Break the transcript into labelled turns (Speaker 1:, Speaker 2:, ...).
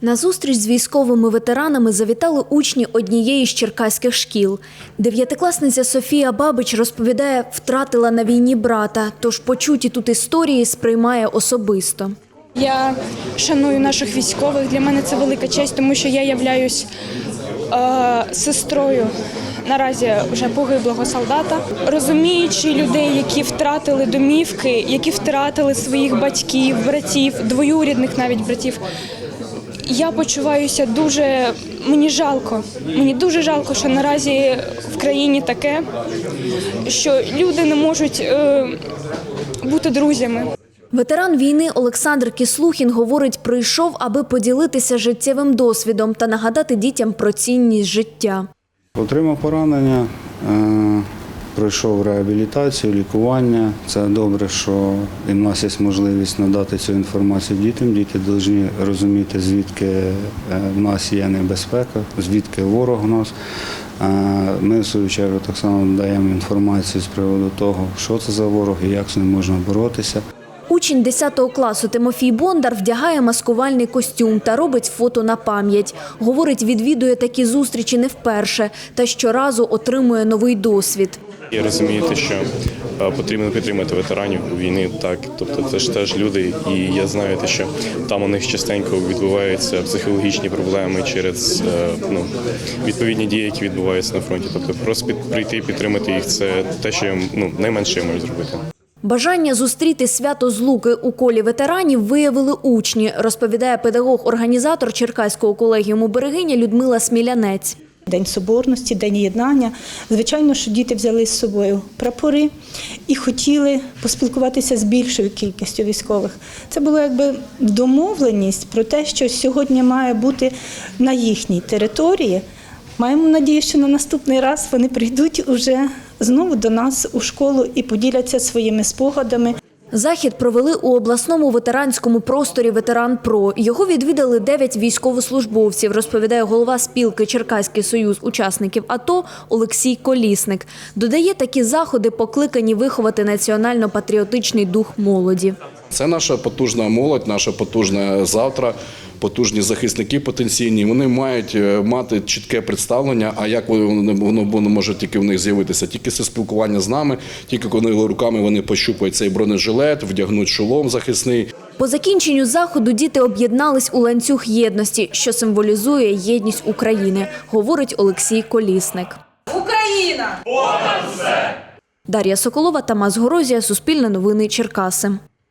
Speaker 1: На зустріч з військовими ветеранами завітали учні однієї з черкаських шкіл. Дев'ятикласниця Софія Бабич розповідає, втратила на війні брата, тож почуті тут історії сприймає особисто.
Speaker 2: Я шаную наших військових. Для мене це велика честь, тому що я являюсь е, сестрою наразі вже погиблого солдата, розуміючи людей, які втратили домівки, які втратили своїх батьків, братів, двоюрідних навіть братів. Я почуваюся дуже мені жалко. Мені дуже жалко, що наразі в країні таке, що люди не можуть е, бути друзями.
Speaker 1: Ветеран війни Олександр Кіслухін говорить, прийшов, аби поділитися життєвим досвідом та нагадати дітям про цінність життя.
Speaker 3: Отримав поранення, е, пройшов реабілітацію, лікування. Це добре, що і в нас є можливість надати цю інформацію дітям. Діти повинні розуміти, звідки е, в нас є небезпека, звідки ворог у нас. Е, Ми, в свою чергу, так само даємо інформацію з приводу того, що це за ворог і як з ним можна боротися.
Speaker 1: Учень 10 класу Тимофій Бондар вдягає маскувальний костюм та робить фото на пам'ять. Говорить, відвідує такі зустрічі не вперше та щоразу отримує новий досвід.
Speaker 4: І розумієте, що е, потрібно підтримати ветеранів війни. Так, тобто це ж теж люди, і я знаю, те, що там у них частенько відбуваються психологічні проблеми через е, ну, відповідні дії, які відбуваються на фронті. Тобто, просто прийти і підтримати їх це те, що я, ну найменше я можу зробити.
Speaker 1: Бажання зустріти свято Злуки у колі ветеранів виявили учні, розповідає педагог-організатор Черкаського колегіуму Берегиня Людмила Смілянець.
Speaker 5: День соборності, день єднання. Звичайно, що діти взяли з собою прапори і хотіли поспілкуватися з більшою кількістю військових. Це була якби домовленість про те, що сьогодні має бути на їхній території. Маємо надію, що на наступний раз вони прийдуть уже знову до нас у школу і поділяться своїми спогадами.
Speaker 1: Захід провели у обласному ветеранському просторі Ветеран Про. Його відвідали дев'ять військовослужбовців, розповідає голова спілки Черкаський союз учасників АТО Олексій Колісник. Додає, такі заходи покликані виховати національно-патріотичний дух молоді.
Speaker 6: Це наша потужна молодь, наша потужна завтра, потужні захисники потенційні. Вони мають е, мати чітке представлення. А як воно воно воно може тільки в них з'явитися? Тільки це спілкування з нами, тільки коли руками вони пощупають цей бронежилет, вдягнуть шолом захисний.
Speaker 1: По закінченню заходу діти об'єднались у ланцюг єдності, що символізує єдність України, говорить Олексій Колісник.
Speaker 7: Україна!
Speaker 1: Дар'я Соколова, Тамас Горозія, Суспільне новини Черкаси.